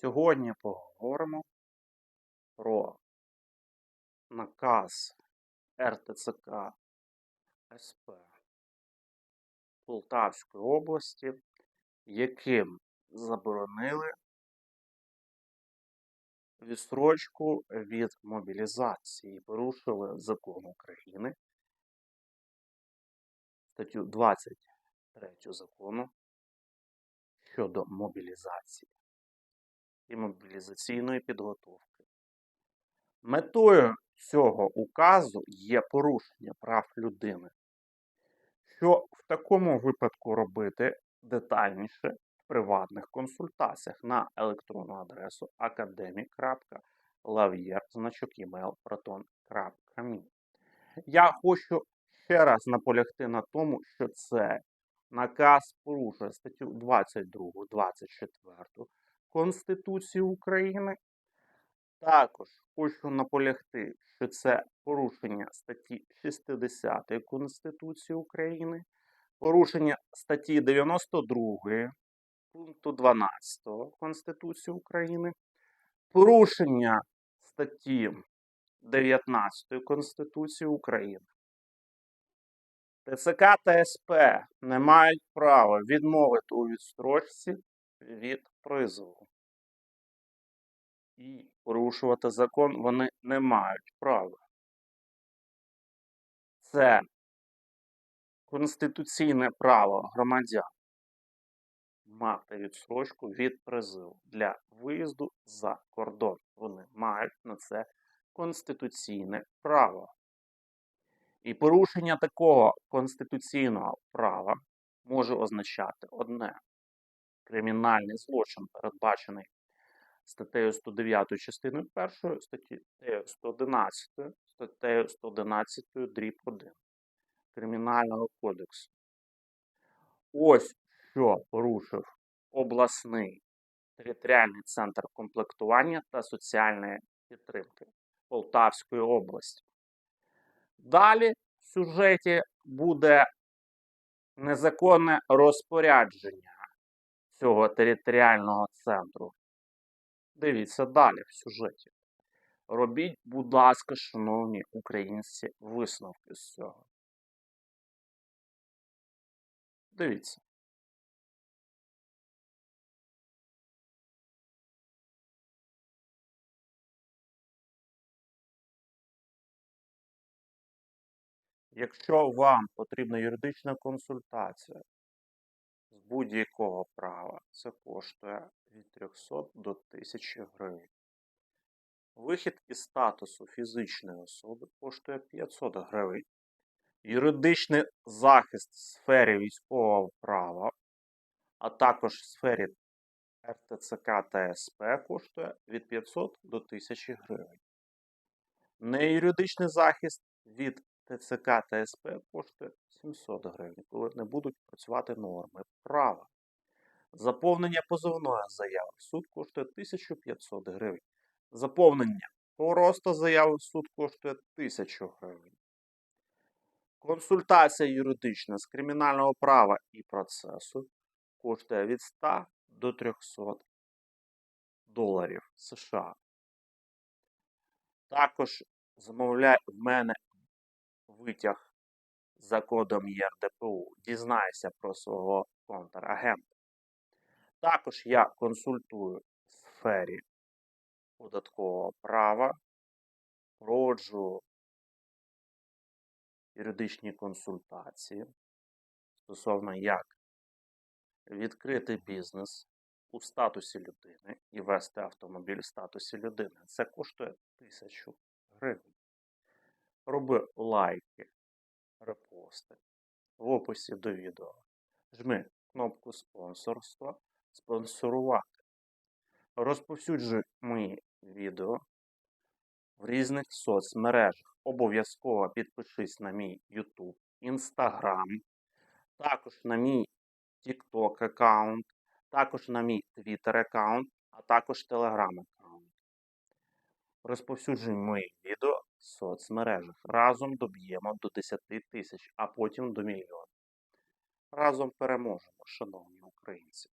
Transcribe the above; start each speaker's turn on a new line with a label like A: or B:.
A: Сьогодні поговоримо про наказ РТЦК СП Полтавської області, яким заборонили відстрочку від мобілізації, порушили закон України, статтю 23 закону щодо мобілізації і мобілізаційної підготовки. Метою цього указу є порушення прав людини. Що в такому випадку робити детальніше в приватних консультаціях на електронну адресу academic.lavyer, значок email, proton.me. Я хочу ще раз наполягти на тому, що це наказ порушує статтю 22, 24 Конституції України. Також хочу наполягти, що це порушення статті 60 Конституції України, порушення статті 92 пункту 12 Конституції України, порушення статті 19 Конституції України. ТЦК та СП не мають права відмовити у відстрочці від призову. І порушувати закон вони не мають права. Це конституційне право громадян мати відстрочку від призову для виїзду за кордон. Вони мають на це конституційне право. І порушення такого конституційного права може означати одне: кримінальний злочин, передбачений статтею 109 частиною 1, статтею 111, статтею 111 дріб 1 Кримінального кодексу. Ось що порушив обласний територіальний центр комплектування та соціальної підтримки Полтавської області. Далі в сюжеті буде незаконне розпорядження цього територіального центру. Дивіться далі в сюжеті. Робіть, будь ласка, шановні українці, висновки з цього. Дивіться. Якщо вам потрібна юридична консультація будь-якого права, це коштує від 300 до 1000 гривень. Вихід із статусу фізичної особи коштує 500 гривень. Юридичний захист в сфері військового права, а також в сфері РТЦК та СП коштує від 500 до 1000 гривень. Неюридичний захист від ТЦК та СП коштує 700 гривень, коли не будуть працювати норми права. Заповнення позовної заяви в суд коштує 1500 гривень. Заповнення просто заяви в суд коштує 1000 гривень. Консультація юридична з кримінального права і процесу коштує від 100 до 300 доларів США. Також замовляй в мене витяг за кодом ЄРДПУ. Дізнайся про свого контрагента. Також я консультую в сфері податкового права, проводжу юридичні консультації стосовно як відкрити бізнес у статусі людини і вести автомобіль в статусі людини. Це коштує тисячу гривень. Роби лайки, репости в описі до відео. Жми кнопку спонсорства, спонсорувати. Розповсюджуй мої відео в різних соцмережах. Обов'язково підпишись на мій YouTube, Instagram, також на мій TikTok аккаунт, також на мій Twitter аккаунт, а також Telegram аккаунт. Розповсюджуй мої відео в соцмережах. Разом доб'ємо до 10 тисяч, а потім до мільйона. Разом переможемо, шановні українці.